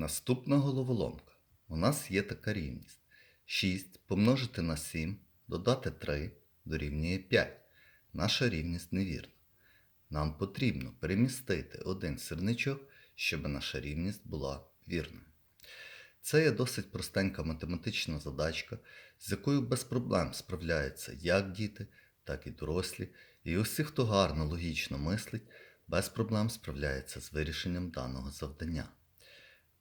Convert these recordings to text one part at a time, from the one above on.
Наступна головоломка. У нас є така рівність. 6 помножити на 7, додати 3 дорівнює 5. Наша рівність невірна. Нам потрібно перемістити один сірничок, щоб наша рівність була вірною. Це є досить простенька математична задачка, з якою без проблем справляються як діти, так і дорослі, і усі, хто гарно логічно мислить, без проблем справляється з вирішенням даного завдання.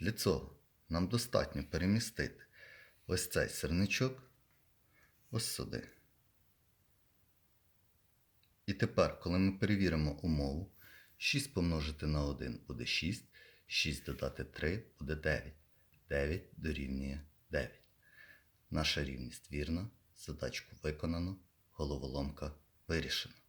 Для цього нам достатньо перемістити ось цей сирничок ось сюди. І тепер, коли ми перевіримо умову, 6 помножити на 1 буде 6, 6 додати 3 буде 9. 9 дорівнює 9. Наша рівність вірна, задачку виконано, головоломка вирішена.